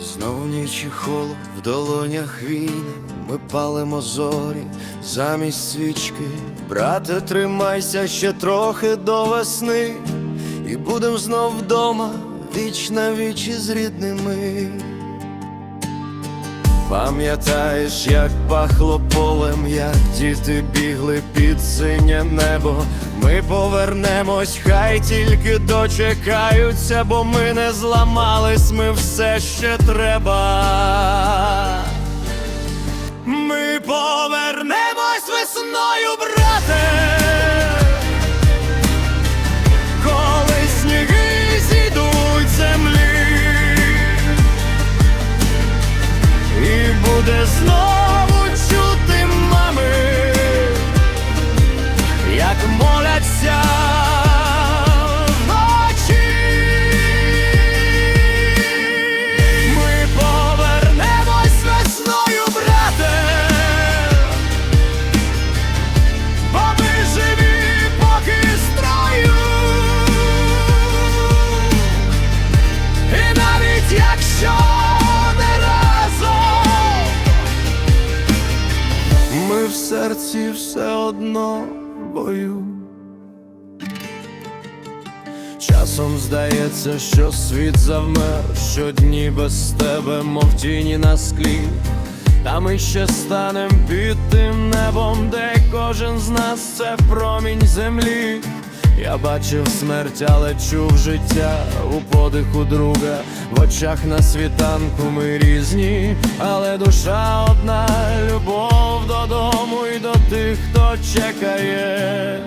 Знов ніч і холод в долонях війни, ми палимо зорі замість свічки. Брате, тримайся ще трохи до весни, і будем знов вдома віч на вічі з рідними. Пам'ятаєш, як пахло полем, як діти бігли під синє небо. Ми повернемось, хай тільки дочекаються, бо ми не зламались, ми все ще треба. Серці все одно бою. Часом здається, що світ завмер, що дні без тебе, мов тіні на склі. Та ми ще станем під тим небом, де кожен з нас це промінь землі. Я бачив смерть, але чув життя у подиху друга, в очах на світанку ми різні, але душа одна, любов тих, хто чекає.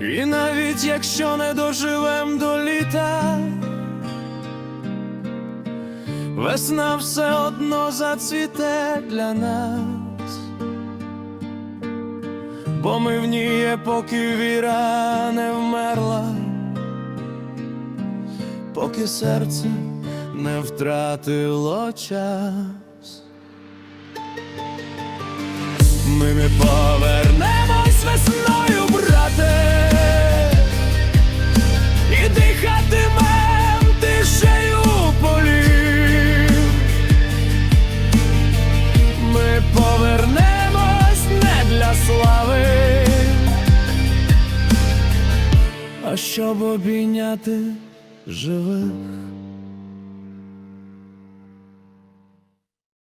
І навіть якщо не доживем до літа, весна все одно зацвіте для нас, бо ми в ній поки віра не вмерла, поки серце не втратило час. Ми не повернемось весною, брате, і дихатимем тишею полів. Ми повернемось не для слави, а щоб обійняти живих.